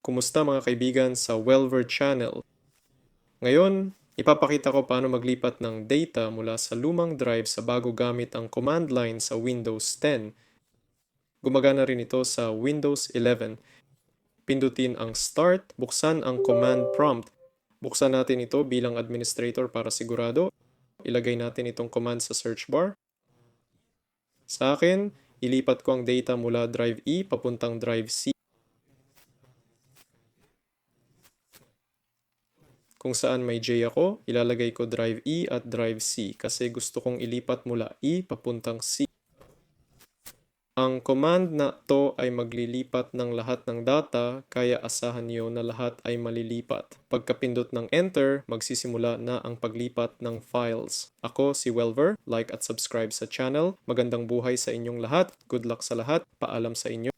Kumusta mga kaibigan sa Welver Channel? Ngayon, ipapakita ko paano maglipat ng data mula sa lumang drive sa bago gamit ang command line sa Windows 10. Gumagana rin ito sa Windows 11. Pindutin ang Start, buksan ang command prompt. Buksan natin ito bilang administrator para sigurado. Ilagay natin itong command sa search bar. Sa akin, ilipat ko ang data mula drive E papuntang drive C. Kung saan may J ako, ilalagay ko drive E at drive C kasi gusto kong ilipat mula E papuntang C. Ang command na to ay maglilipat ng lahat ng data kaya asahan niyo na lahat ay malilipat. Pagkapindot ng enter, magsisimula na ang paglipat ng files. Ako si Welver, like at subscribe sa channel. Magandang buhay sa inyong lahat. Good luck sa lahat. Paalam sa inyo.